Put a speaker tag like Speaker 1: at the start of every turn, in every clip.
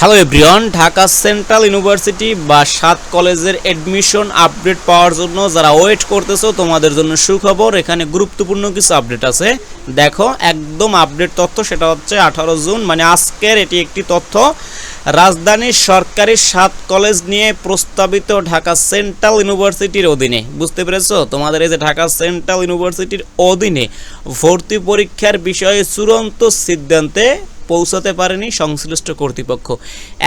Speaker 1: Hello everyone Dhaka central university বা সাত কলেজের অ্যাডমিশন আপডেট পাওয়ার জন্য যারা ওয়েট করতেছো, তোমাদের জন্য সুখবর, এখানে গুরুত্বপূর্ণ কিছু আপডেট আছে। দেখো, একদম আপডেট তথ্য, সেটা হচ্ছে আঠারো জুন মানে আজকের এটি একটি তথ্য। রাজধানীর সরকারি সাত কলেজ নিয়ে প্রস্তাবিত ঢাকা সেন্ট্রাল ইউনিভার্সিটির অধীনে। বুঝতে পেরেছ? তোমাদের এই যে ঢাকা সেন্ট্রাল ইউনিভার্সিটির অধীনে ভর্তি পরীক্ষার বিষয়ে চূড়ান্ত সিদ্ধান্তে পৌঁছাতে পারেনি সংশ্লিষ্ট কর্তৃপক্ষ।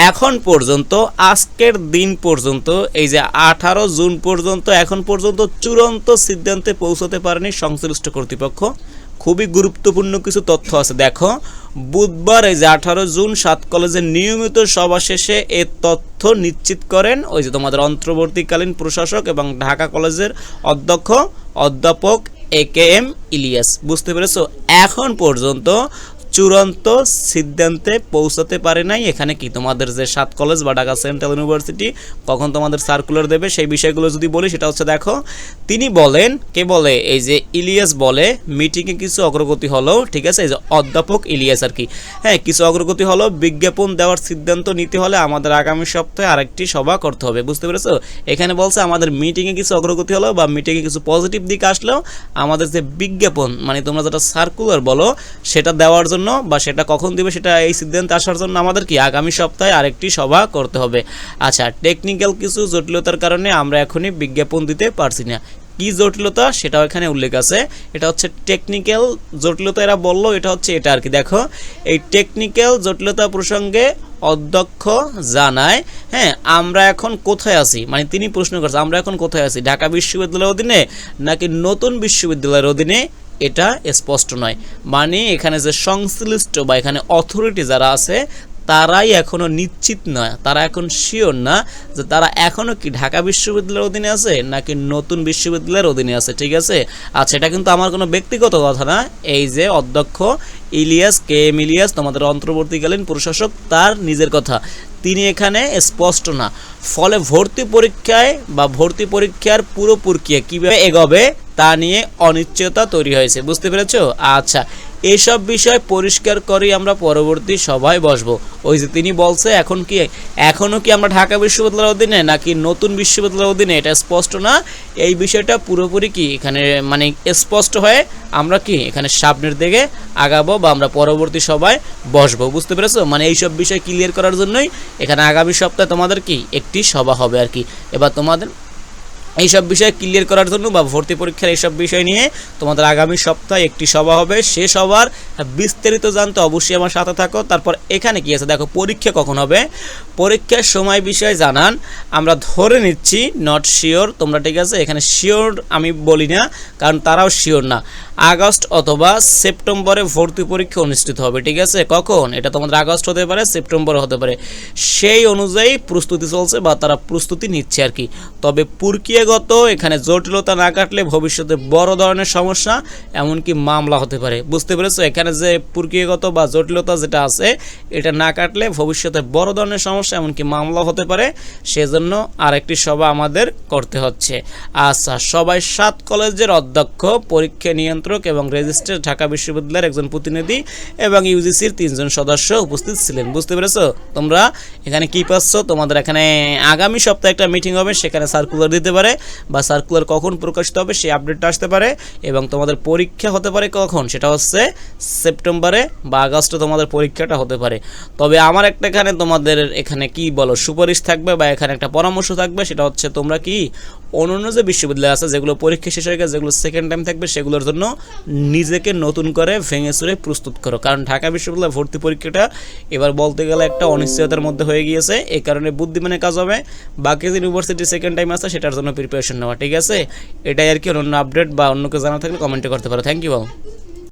Speaker 1: এখন পর্যন্ত, আজকের দিন পর্যন্ত, এই যে আঠারো জুন পর্যন্ত, এখন পর্যন্ত চূড়ান্ত সিদ্ধান্তে পৌঁছাতে পারেনি সংশ্লিষ্ট কর্তৃপক্ষ। খুবই গুরুত্বপূর্ণ কিছু তথ্য আছে। দেখো, বুধবার এই যে আঠারো জুন সাত কলেজের নিয়মিত সভা শেষে এ তথ্য নিশ্চিত করেন ওই যে তোমাদের অন্তর্বর্তীকালীন প্রশাসক এবং ঢাকা কলেজের অধ্যক্ষ, অধ্যাপক এ কে এম ইলিয়াস। বুঝতে পেরেছ? এখন পর্যন্ত চূড়ান্ত সিদ্ধান্তে পৌঁছাতে পারে নাই। এখানে কি তোমাদের যে সাত কলেজ বা ঢাকা সেন্ট্রাল ইউনিভার্সিটি কখন তোমাদের সার্কুলার দেবে সেই বিষয়গুলো যদি বলি, সেটা হচ্ছে দেখো, তিনি বলেন, কে বলে? এই যে ইলিয়াস বলে মিটিংয়ে কিছু অগ্রগতি হলো ঠিক আছে, এই যে অধ্যাপক ইলিয়াস আর কি হ্যাঁ কিছু অগ্রগতি হলো বিজ্ঞাপন দেওয়ার সিদ্ধান্ত নিতে হলে আমাদের আগামী সপ্তাহে আরেকটি সভা করতে হবে, বুঝতে পেরেছ? এখানে বলছে আমাদের মিটিংয়ে কিছু অগ্রগতি হলো বা মিটিংয়ে কিছু পজিটিভ দিক আসলেও আমাদের যে বিজ্ঞাপন মানে তোমরা যেটা সার্কুলার বলো, সেটা দেওয়ার জন্য বা সেটা কখন দিবে সেটা এই সিদ্ধান্তে আসার জন্য আমাদের কি আগামী সপ্তাহে আরেকটি সভা করতে হবে। আচ্ছা টেকনিক্যাল কিছু জটিলতার কারণে আমরা এখনই বিজ্ঞাপন দিতে পারছি না। কি জটিলতা সেটাও এখানে উল্লেখ আছে। এটা হচ্ছে টেকনিক্যাল জটিলতা এরা বলল, এটা হচ্ছে এটা আর কি। দেখো, এই টেকনিক্যাল জটিলতা প্রসঙ্গে অধ্যক্ষ জানায় হ্যাঁ আমরা এখন কোথায় আছি? মানে তিনি প্রশ্ন করছে, আমরা এখন কোথায় আছি? ঢাকা বিশ্ববিদ্যালয়ের অধীনে নাকি নতুন বিশ্ববিদ্যালয়ের অধীনে এটা স্পষ্ট নয়। মানে এখানে যে সংশ্লিষ্ট বা এখানে অথরিটি যারা আছে, তারাই এখনও নিশ্চিত নয় তারা এখন শিওর না যে তারা এখনও কি ঢাকা বিশ্ববিদ্যালয়ের অধীনে আছে নাকি নতুন বিশ্ববিদ্যালয়ের অধীনে আছে, ঠিক আছে? আচ্ছা এটা কিন্তু আমার কোনো ব্যক্তিগত কথা না। এই যে অধ্যক্ষ ইলিয়াস, কে এম ইলিয়াস, তোমাদের অন্তর্বর্তীকালীন প্রশাসক, তার নিজের কথা। তিনি এখানে স্পষ্ট না। ফলে ভর্তি পরীক্ষায় বা ভর্তি পরীক্ষার পুরো প্রক্রিয়া কীভাবে এগোবে তা নিয়ে অনিশ্চয়তা তৈরি হয়েছে, বুঝতে পেরেছ? আচ্ছা এসব বিষয় পরিষ্কার করেই আমরা পরবর্তী সভায় বসবো। ওই যে তিনি বলছে, এখন কি এখনও কি আমরা ঢাকা বিশ্ববিদ্যালয়ের অধীনে নাকি নতুন বিশ্ববিদ্যালয়ের অধীনে? এটা স্পষ্ট না? এই বিষয়টা পুরোপুরি কি এখানে মানে স্পষ্ট হয়ে আমরা কি এখানে সামনের দিকে আগাবো বা আমরা পরবর্তী সভায় বসবো, বুঝতে পেরেছ? মানে এইসব বিষয় ক্লিয়ার করার জন্যই এখানে আগামী সপ্তাহে তোমাদের কি একটি সভা হবে আর কি। এবার তোমাদের এইসব বিষয় ক্লিয়ার করার জন্য বা ভর্তি পরীক্ষার এইসব বিষয় নিয়ে তোমাদের আগামী সপ্তাহে একটি সভা হবে। সে সভার বিস্তারিত জানতে অবশ্যই আমার সাথে থাকো। তারপর এখানে কি আছে? দেখো, পরীক্ষা কখন হবে? পরীক্ষার সময় বিষয়ে জানান। আমরা ধরে নিচ্ছি নট শিওর তোমরা ঠিক আছে? এখানে শিওর আমি বলি না, কারণ তারাও শিওর না। আগস্ট অথবা সেপ্টেম্বরে ভর্তি পরীক্ষা অনুষ্ঠিত হবে, ঠিক আছে? কখন? এটা তোমাদের আগস্ট হতে পারে, সেপ্টেম্বর হতে পারে। সেই অনুযায়ী প্রস্তুতি চলছে বা তারা প্রস্তুতি নিচ্ছে আর কি। তবে প্রক্রিয়াগত এখানে জটিলতা না কাটলে ভবিষ্যতে বড় ধরনের সমস্যা, এমনকি মামলা হতে পারে। বুঝতে পেরেছ? এখানে যে প্রক্রিয়াগত বা জটিলতা যেটা আছে, এটা না কাটলে ভবিষ্যতে বড় ধরনের সমস্যা, এমনকি মামলা হতে পারে। সেজন্য আরেকটি সভা আমাদের করতে হচ্ছে। আচ্ছা সবাই সাত কলেজের অধ্যক্ষ, পরীক্ষা নিয়ন্ত্রক এবং রেজিস্ট্রার ঢাকা বিশ্ববিদ্যালয়ের একজন প্রতিনিধি এবং ইউজিসির তিনজন সদস্য উপস্থিত ছিলেন। বুঝতে পেরেছ? তোমরা এখানে কি পাচ্ছ? তোমাদের এখানে আগামী সপ্তাহে একটা মিটিং হবে, সেখানে সার্কুলার দিতে পারে। বা সার্কুলার কখন প্রকাশিত হবে সেই আপডেটটা আসতে পারে এবং তোমাদের পরীক্ষা হতে পারে কখন? সেটা হচ্ছে সেপ্টেম্বরে বা আগস্টে তোমাদের পরীক্ষাটা হতে পারে। তবে আমার একটা এখানে তোমাদের এখানে কি বলো, সুপারিশ থাকবে বা এখানে একটা পরামর্শ থাকবে? সেটা হচ্ছে তোমরা কি অন্যান্য যে বিশ্ববিদ্যালয় আছে, যেগুলো পরীক্ষা শেষ হয়ে গেছে, যেগুলো সেকেন্ড টাইম থাকবে, সেগুলোর জন্য নিজেকে নতুন করে ভেঙে চুরে প্রস্তুত করো। কারণ ঢাকা বিশ্ববিদ্যালয় ভর্তি পরীক্ষাটা এবার বলতে গেলে একটা অনিশ্চয়তার মধ্যে হয়ে গিয়েছে। এই কারণে বুদ্ধিমানের কাজ হবে। বাকি যে ইউনিভার্সিটি সেকেন্ড টাইম আছে, সেটার জন্য প্রিপারেশন নেওয়া, ঠিক আছে? এটাই আর কি অন্য আপডেট বা অন্য কেউ জানা থাকলে কমেন্টে করতে পারো। Thank you